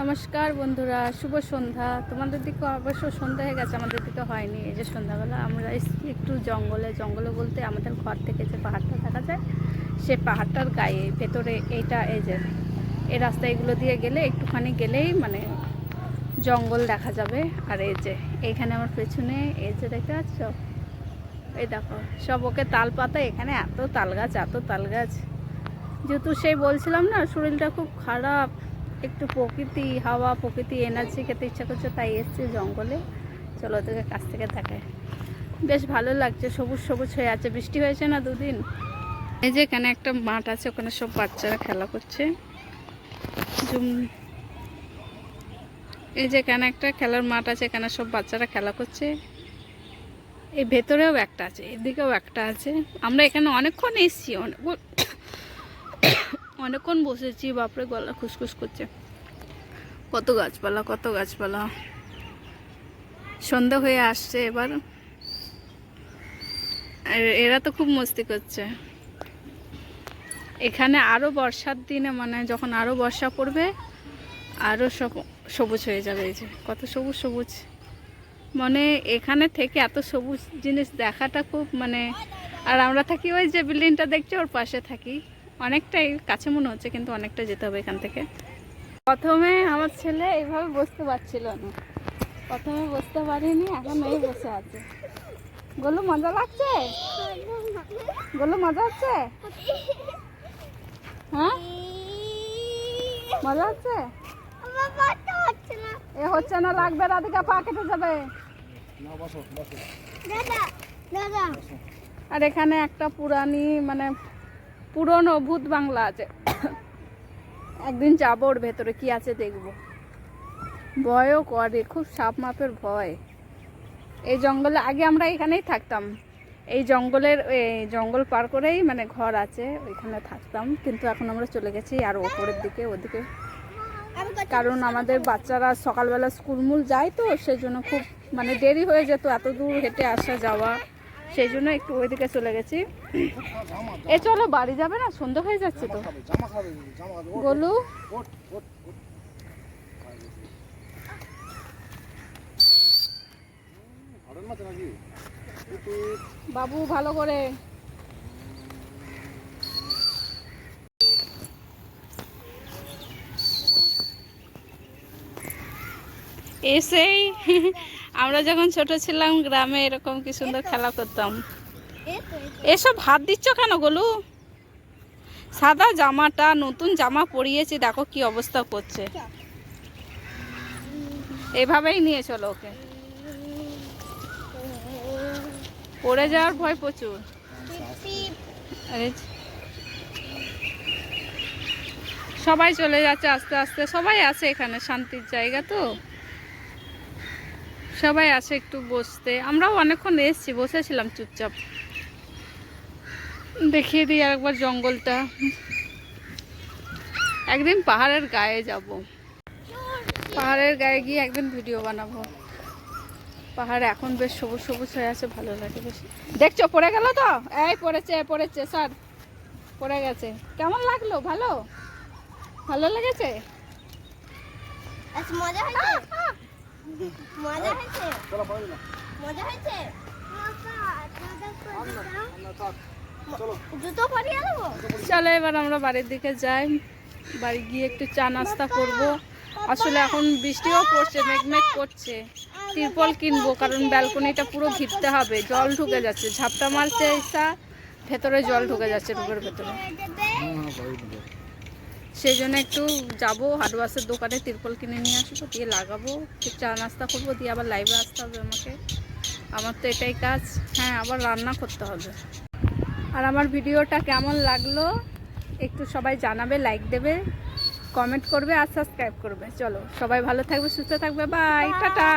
নমস্কার বন্ধুরা, শুভ সন্ধ্যা। তোমাদের দিকে অবশ্য সন্ধ্যা হয়ে গেছে, আমাদের দিকে হয়নি। এই যে সন্ধ্যাবেলা আমরা একটু জঙ্গলে। জঙ্গলে বলতে আমাদের ঘর থেকে যে পাহাড়টা দেখা যায়, সে পাহাড়টার গায়ে, ভেতরে এইটা, এই যে, এই রাস্তা এগুলো দিয়ে গেলে একটুখানি গেলেই মানে জঙ্গল দেখা যাবে। আর এই যে, এইখানে আমার পেছনে, এই যে দেখতে পাচ্ছ? এই দেখো, সব ওকে তাল পাতা, এখানে এত তাল গাছ, এত তাল গাছ। যেহেতু সেই বলছিলাম না, শরীরটা খুব খারাপ। একটু প্রকৃতি, হাওয়া, প্রকৃতি এনার্জি খেতে ইচ্ছা করছে, তাই এসছে জঙ্গলে। চলো ওদেরকে কাছ থেকে দেখায় বেশ ভালো লাগছে, সবুজ সবুজ হয়ে আছে। বৃষ্টি হয়েছে না দুদিন? এই যে এখানে একটা মাঠ আছে, ওখানে সব বাচ্চারা খেলা করছে। জুম। এই যে এখানে একটা খেলার মাঠ আছে, এখানে সব বাচ্চারা খেলা করছে। এই ভেতরেও একটা আছে, এদিকেও একটা আছে। আমরা এখানে অনেকক্ষণ এসছি, অনেক অনেকক্ষণ বসেছি, বাপরে গলা খুসখুস করছে। কত গাছপালা কত গাছপালা। সন্ধ্যা হয়ে আসছে এবার। এরা তো খুব মস্তি করছে। এখানে আরও বর্ষার দিনে মানে যখন আরও বর্ষা পড়বে আরও সব সবুজ হয়ে যাবে এই যে। কত সবুজ সবুজ। মানে এখানে থেকে এত সবুজ জিনিস দেখাটা খুব মানে আর আমরা থাকি ওই যে বিল্ডিংটা দেখছি, ওর পাশে থাকি। অনেকটাই, কাছে মনে হচ্ছে কিন্তু অনেকটা যেতে হবে এখান থেকে। প্রথমে আমার ছেলে এইভাবে বসতে পারছিল না। প্রথমে বসতে পারিনি, এখন এই বসে আছে। গোলু, মজা লাগছে? গোলু, মজা হচ্ছে? হ্যাঁ? মজা হচ্ছে? এ হচ্ছে না, লাগবে রাধিকা, পা কেটে যাবে। আর এখানে একটা পুরানি মানে পুরনো ভূত বাংলা আছে। একদিন যাব ওর ভেতরে, কি আছে দেখব। ভয়ও করে, খুব সাপ মাপের ভয়। এই জঙ্গলে, আগে আমরা এখানেই থাকতাম। এই জঙ্গলের জঙ্গল পার করেই মানে ঘর আছে, ওইখানে থাকতাম। কিন্তু এখন আমরা চলে গেছি আর ওপরের দিকে, ওদিকে। কারণ আমাদের বাচ্চারা সকালবেলা স্কুলমুল যায় তো, সেই জন্য খুব মানে দেরি হয়ে যেত, এত দূর হেঁটে আসা যাওয়া। সেই জন্য একটু ওইদিকে চলে গেছি। এ চলো, বাড়ি যাবে না? সন্ধ্যা হয়ে যাচ্ছে তো। গোলু? বাবু, ভালো করে। এসেই আমরা যখন ছোট ছিলাম গ্রামে এরকম কি সুন্দর খেলা করতাম। এসব হাত দিচ্ছ কেন গোলু? সাদা জামাটা, নতুন জামা পরিয়েছি, দেখো কি অবস্থা করছে। এভাবেই নিয়ে চলো ওকে। পড়ে যাওয়ার ভয় প্রচুর। সবাই চলে যাচ্ছে আস্তে আস্তে, সবাই আছে এখানে শান্তির জায়গা তো। সবাই আছে একটু বসতে। আমরাও অনেকক্ষণ এসেছি বসেছিলাম চুপচাপ। দেখিয়ে দিই আরেকবার জঙ্গলটা। একদিন পাহাড়ের গায়ে যাব। পাহাড়ের গায়ে গিয়ে একদিন ভিডিও বানাবো। পাহাড় এখন বেশ সবুজ সবুজ হয়ে আছে ভালো লাগে বেশ। দেখছ পড়ে গেল তো? এই পড়েছে পড়েছে স্যার পড়ে গেছে। কেমন লাগল? ভালো? ভালো লেগেছে? মজা হয়েছে মজা হয়েছে? মজা হয়েছে? জুতো পরিয়ে দেবো? চলো এবার আমরা বাড়ির দিকে যাই। বাড়ি গিয়ে একটু চা নাস্তা করব। আসলে এখন বৃষ্টিও পড়ছে মেঘমেঘ করছে। তিরপল কিনবো কারণ ব্যালকনিটা পুরো ঘিরতে হবে। জল ঢুকে যাচ্ছে ঝাপটা মারছে ভেতরে জল ঢুকে যাচ্ছে রুমের ভেতরে। সেই জন্য একটু যাব হাটবাসের দোকানে তিরপল কিনে নিয়ে আসব দিয়ে লাগাবো। চা নাস্তা করব দিয়ে আবার লাইভে আসতে হবে আমাকে। আমার তো এটাই কাজ। হ্যাঁ আবার রান্না করতে হবে। আর আমার ভিডিওটা কেমন লাগল একটু সবাই জানাবে লাইক দেবে কমেন্ট করবে আর সাবস্ক্রাইব করবে। চলো সবাই ভালো থাকবে সুস্থ থাকবে। Bye tata.